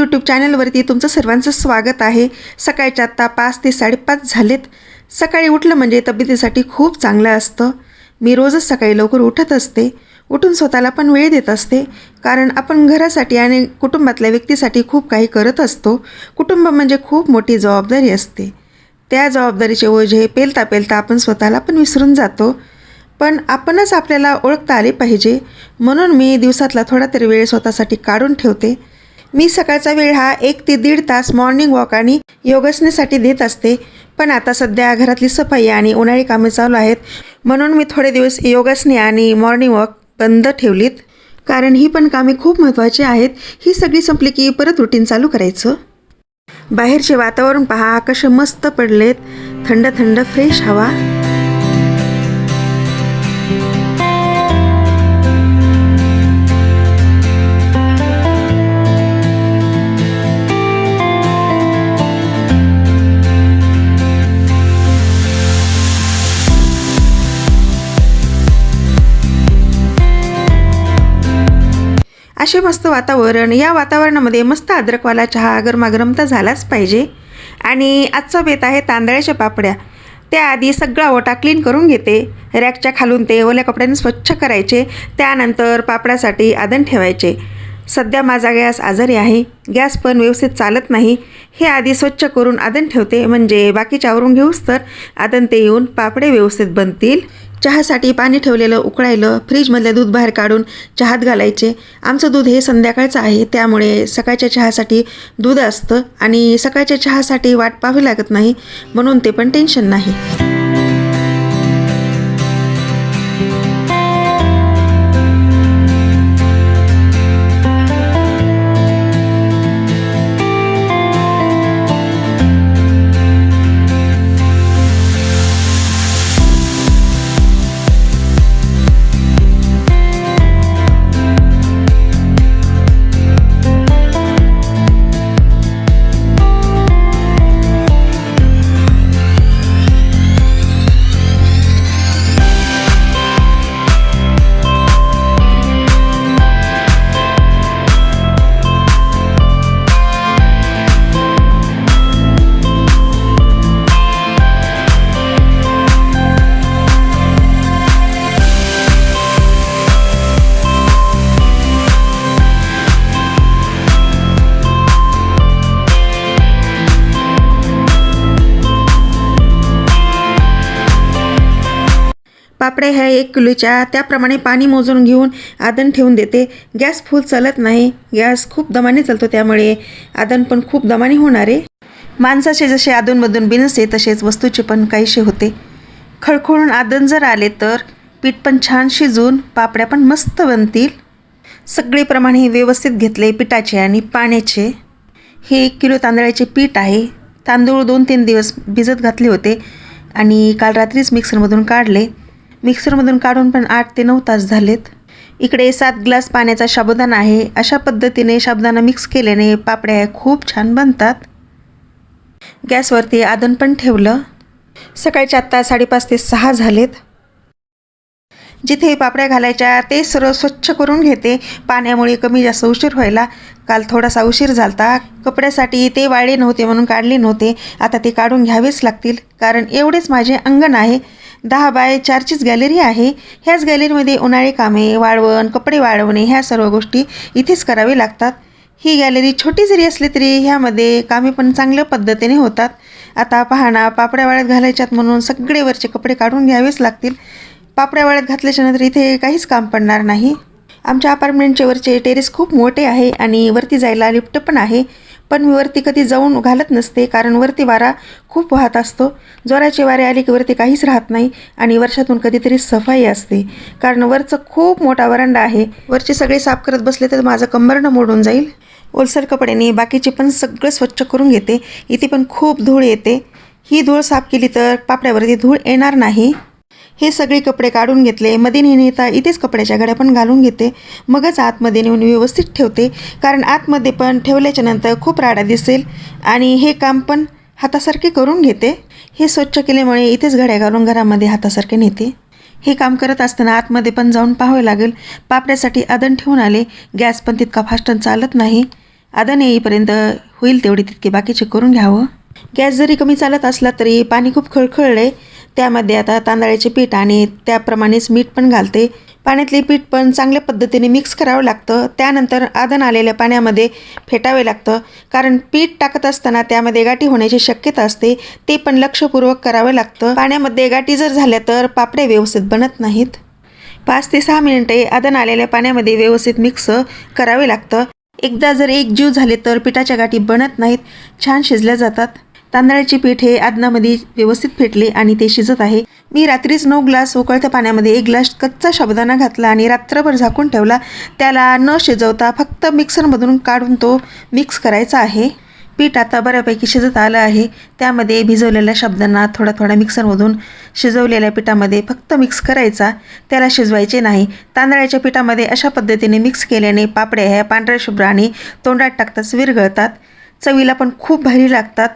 YouTube चॅनलवरती तुमचं सर्वांचं स्वागत आहे. सकाळच्या आत्ता पाच ते साडेपाच झालेत. सकाळी उठलं म्हणजे तब्येतीसाठी खूप चांगलं असतं. मी रोजच सकाळी लवकर उठत असते. उठून स्वतःला पण वेळ देत असते. कारण आपण घरासाठी आणि कुटुंबातल्या व्यक्तीसाठी खूप काही करत असतो. कुटुंब म्हणजे खूप मोठी जबाबदारी असते. त्या जबाबदारीचे ओझे पेलता पेलता आपण स्वतःला पण विसरून जातो. पण आपणच आपल्याला ओळखता आले पाहिजे. म्हणून मी दिवसातला थोडा तरी वेळ स्वतःसाठी काढून ठेवते. मी सकाळचा वेळ हा एक ते दीड तास मॉर्निंग वॉक आणि योगासनेसाठी देत असते. पण आता सध्या घरातली सफाई आणि उन्हाळी कामे चालू आहेत. म्हणून मी थोडे दिवस योगासने आणि मॉर्निंग वॉक बंद ठेवलीत. कारण ही पण कामे खूप महत्त्वाची आहेत. ही सगळी संपली की परत रुटीन चालू करायचं. बाहेरचे वातावरण पहा आकाश मस्त पडलेत. थंड थंड फ्रेश हवा. असे मस्त वातावरण या वातावरणामध्ये मस्त अद्रकवाला चहा गरमागरम तर झालाच पाहिजे. आणि आजचा बेत आहे तांदळाच्या पापड्या. त्याआधी सगळा ओटा क्लीन करून घेते. रॅकच्या खालून ते ओल्या कपड्याने स्वच्छ करायचे. त्यानंतर पापडासाठी आदन ठेवायचे. सध्या माझा गॅस आजारी आहे. गॅस पण व्यवस्थित चालत नाही. हे आधी स्वच्छ करून आदन ठेवते. म्हणजे बाकीच्या आवरून घेऊस तर. आदन ते येऊन पापडे व्यवस्थित बनतील. चहासाठी पाणी ठेवलेलं उकळायलं फ्रीजमधलं दूध बाहेर काढून चहात घालायचे. आमचं दूध हे संध्याकाळचं आहे त्यामुळे सकाळच्या चहासाठी दूध असतं आणि सकाळच्या चहासाठी वाट पाहावी लागत नाही म्हणून ते पण टेन्शन नाही. पापड्या ह्या एक किलोच्या त्याप्रमाणे पाणी मोजून घेऊन आदन ठेवून देते. गॅस फुल चालत नाही. गॅस खूप दमाने चालतो त्यामुळे आदन पण खूप दमाने होणार आहे. माणसाचे जसे अधूनमधून बिनसते तसेच वस्तूचे पण काहीसे होते. खळखळून आदन जर आले तर पीठ पण छान शिजून पापड्या पण मस्त बनतील. सगळे प्रमाणे व्यवस्थित घेतले पिठाचे आणि पाण्याचे. हे एक किलो तांदळाचे पीठ आहे. तांदूळ दोन तीन दिवस भिजत घातले होते आणि काल रात्रीच मिक्सरमधून काढले. मिक्सरमधून काढून पण आठ ते नऊ तास झालेत. इकडे सात ग्लास पाण्याचा साबुदाणा आहे. अशा पद्धतीने साबुदाणा मिक्स केल्याने पापड्या खूप छान बनतात. गॅसवरती आदन पण ठेवलं. सकाळच्या आत्ता साडेपाच ते सहा झालेत. जिथे पापड्या घालायच्या ते सर्व स्वच्छ करून घेते. पाण्यामुळे कमी जास्त उशीर व्हायला. काल थोडासा उशीर झालता. कपड्यासाठी ते वाळले नव्हते म्हणून काढले नव्हते. आता ते काढून घ्यावेच लागतील. कारण एवढेच माझे अंगण आहे. दहा बाय चारचीच गॅलरी आहे. ह्याच गॅलरीमध्ये उन्हाळी कामे वाळवण कपडे वाळवणे ह्या सर्व गोष्टी इथेच करावे लागतात. ही गॅलरी छोटी जरी असली तरी ह्यामध्ये कामे पण चांगल्या पद्धतीने होतात. आता पहाणा पापड्या वाळ्यात घालायच्यात म्हणून सगळे वरचे कपडे काढून घ्यावेच लागतील. पापड्या वाळ्यात घातल्याच्यानंतर इथे काहीच काम पडणार नाही. आमच्या अपार्टमेंटचे वरचे टेरेस खूप मोठे आहे आणि वरती जायला लिफ्ट पण आहे. पण मी वरती कधी जाऊन घालत नसते कारण वरती वारा खूप वाहत असतो. जोराचे वारे आले की वरती काहीच राहत नाही आणि वर्षातून कधीतरी सफाई असते. कारण वरचं खूप मोठा वरांडा आहे. वरचे सगळे साफ करत बसले तर माझं कंबरणं मोडून जाईल. ओलसर कपड्याने बाकीचे पण सगळं स्वच्छ करून घेते. इथे पण खूप धूळ येते. ही धूळ साफ केली तर पापड्यावरती धूळ येणार नाही. हे सगळे कपडे काढून घेतले. मध्ये नेता इथेच कपड्याच्या घड्या पण घालून घेते. मगच आतमध्ये नेऊन व्यवस्थित ठेवते. कारण आतमध्ये पण ठेवल्याच्या नंतर खूप राडा दिसेल. आणि हे काम पण हातासारखे करून घेते. हे स्वच्छ केल्यामुळे इथेच घड्या घालून घरामध्ये हातासारखे नेते. हे काम करत असताना आतमध्ये पण जाऊन पाहावे लागेल. पापड्यासाठी आदन ठेवून आले. गॅस पण तितका फास्ट चालत नाही. आदन येईपर्यंत होईल तेवढी तितके बाकीचे करून घ्यावं. गॅस जरी कमी चालत असला तरी पाणी खूप खळखळले. त्यामध्ये आता तांदळाचे पीठ आणि त्याप्रमाणेच मीठ पण घालते. पाण्यातले पीठ पण चांगल्या पद्धतीने मिक्स करावं लागतं. त्यानंतर आदन आलेल्या पाण्यामध्ये फेटावे लागतं. कारण पीठ टाकत असताना त्यामध्ये गाठी होण्याची शक्यता असते. ते पण लक्षपूर्वक करावं लागतं. पाण्यामध्ये गाठी जर झाल्या तर पापड्या व्यवस्थित बनत नाहीत. पाच ते सहा मिनिटे आदन आलेल्या पाण्यामध्ये व्यवस्थित मिक्स करावे लागतं. एकदा जर एक जीव झाले तर पिठाच्या गाठी बनत नाहीत. छान शिजल्या जातात. तांदळाचे पीठ हे आदनामध्ये व्यवस्थित फेटले आणि ते शिजत आहे. मी रात्रीच नऊ ग्लास उकळत्या पाण्यामध्ये एक ग्लास कच्चा शब्दाना घातला आणि रात्रभर झाकून ठेवला. त्याला न शिजवता फक्त मिक्सरमधून काढून तो मिक्स करायचा आहे. पीठ आता बऱ्यापैकी शिजत आलं आहे. त्यामध्ये भिजवलेल्या शब्दांना थोडा थोडा मिक्सरमधून शिजवलेल्या पिठामध्ये फक्त मिक्स करायचा. त्याला शिजवायचे नाही. तांदळाच्या पिठामध्ये अशा पद्धतीने मिक्स केल्याने पापड्या ह्या पांढऱ्या शुभ्र आणि तोंडात टाकताच विरघळतात. चवीला पण खूप भारी लागतात.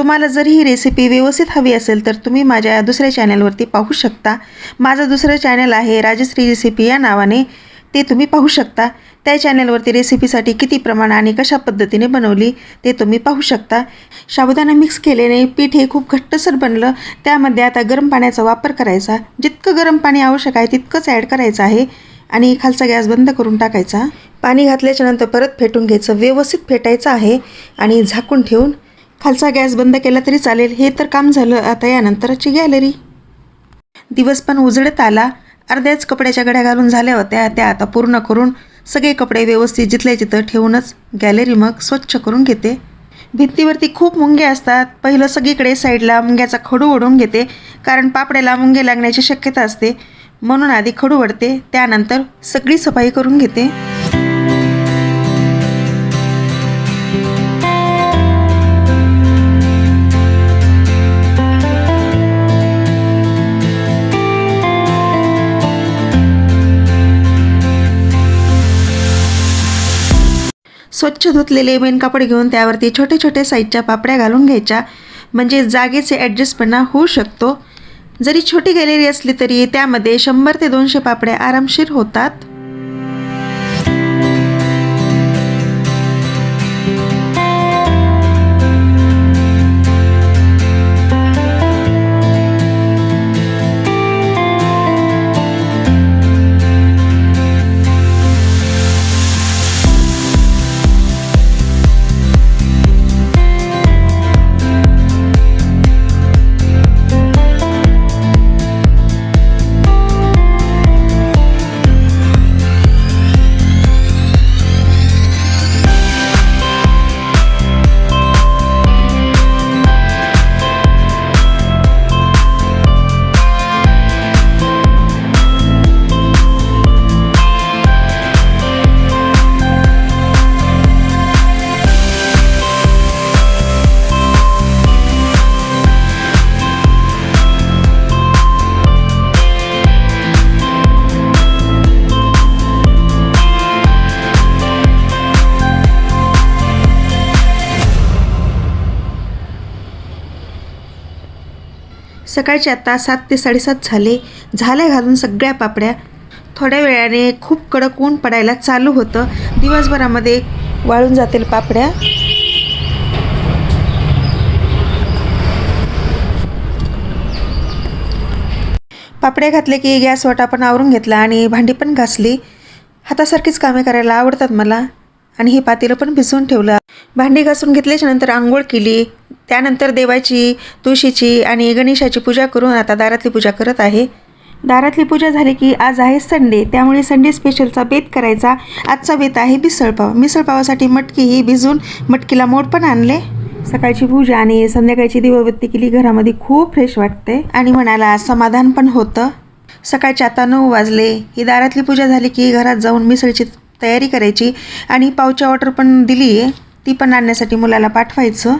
तुम्हाला जर ही रेसिपी व्यवस्थित हवी असेल तर तुम्ही माझ्या दुसऱ्या चॅनलवरती पाहू शकता. माझं दुसरं चॅनल आहे राजश्री रेसिपी या नावाने. ते तुम्ही पाहू शकता. त्या चॅनलवरती रेसिपीसाठी किती प्रमाण आणि कशा पद्धतीने बनवली ते तुम्ही पाहू शकता. साबुदाणा मिक्स केल्याने पीठ हे खूप घट्टसर बनलं. त्यामध्ये आता गरम पाण्याचा वापर करायचा. जितकं गरम पाणी आवश्यक आहे तितकंच ॲड करायचं आहे. आणि खालचा गॅस बंद करून टाकायचा. पाणी घातल्याच्यानंतर परत फेटून घ्यायचं. व्यवस्थित फेटायचं आहे. आणि झाकून ठेवून खालचा गॅस बंद केला तरी चालेल. हे तर काम झालं. आता यानंतरची गॅलरी. दिवस पण उजळत आला. अर्ध्याच कपड्याच्या गड्या घालून झाल्या होत्या. त्या आता पूर्ण करून सगळे कपडे व्यवस्थित जिथल्या जिथं ठेवूनच गॅलरी मग स्वच्छ करून घेते. भिंतीवरती खूप मुंगे असतात. पहिलं सगळीकडे साईडला मुंग्याचा खडू ओढून घेते कारण पापड्याला मुंगे लागण्याची शक्यता असते. म्हणून आधी खडू वडते त्यानंतर सगळी सफाई करून घेते. स्वच्छ धुतलेले मेन कापड घेऊन त्यावरती छोटे छोटे साईजच्या पापड्या घालून घ्यायच्या. म्हणजे जागेचे ॲडजस्टपणा होऊ शकतो. जरी छोटी गॅलरी असली तरी त्यामध्ये शंभर ते दोनशे पापड्या आरामशीर होतात. सकाळचे आता सात ते साडेसात झाले. झाल्या घालून सगळ्या पापड्या. थोड्या वेळाने खूप कडक ऊन पडायला चालू होतं. दिवसभरामध्ये वाळून जातील पापड्या. पापड्या घातले की गॅस वाटा पण आवरून घेतला आणि भांडी पण घासली. हातासारखीच कामे करायला आवडतात मला. आणि हे पातेलं पण भिजवून ठेवलं. भांडी घासून घेतल्याच्या नंतर आंघोळ केली. त्यानंतर देवाची तुळशीची आणि गणेशाची पूजा करून आता दारातली पूजा करत आहे. दारातली पूजा झाली की आज आहे संडे. त्यामुळे संडे स्पेशलचा बेत करायचा. आजचा बेत आहे मिसळपाव मिसळपावासाठी मटकी ही भिजून मटकीला मोड पण आणले. सकाळची पूजा आणि संध्याकाळची दिवाबत्ती केली घरामध्ये खूप फ्रेश वाटते. आणि मनाला समाधान पण होतं. सकाळचे आता नऊ वाजले. ही दारातली पूजा झाली की घरात जाऊन मिसळची तयारी करायची. आणि पावची ऑर्डर पण दिली आहे ती पण आणण्यासाठी मुलाला पाठवायचं.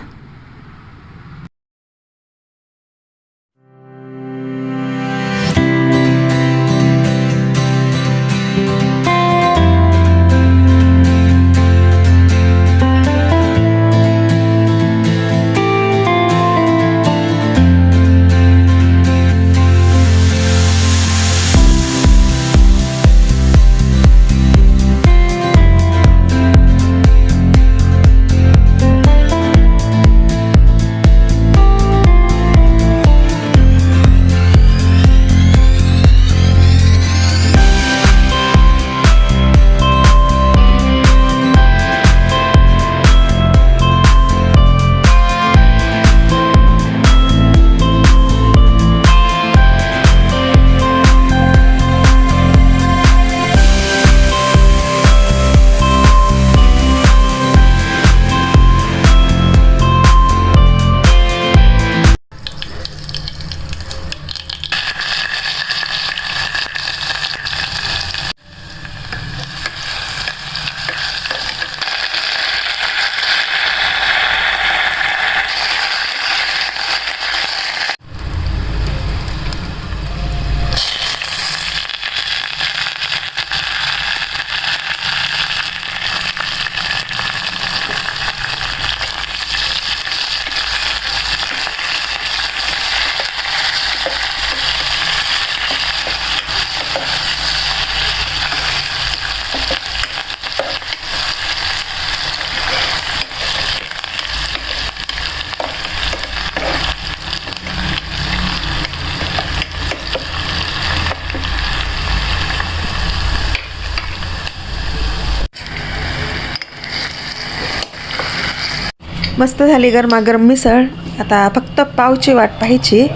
मस्त झाली गरमागरम मिसळ. आता फक्त पावची वाट पाहायची.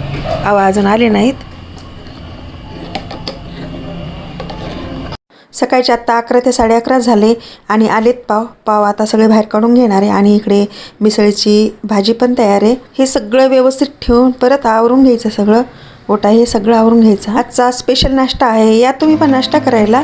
आवा अजून आले नाहीत. सकाळचे आत्ता अकरा ते साडे अकरा झाले आणि आलेत पाव. पाव आता सगळे बाहेर काढून घेणार आहे आणि इकडे मिसळीची भाजी पण तयार आहे. हे सगळं व्यवस्थित ठेवून परत आवरून घ्यायचं सगळं. ओटा हे सगळं आवरून घ्यायचं. आजचा स्पेशल नाश्ता आहे. या तुम्ही पण नाश्ता करायला.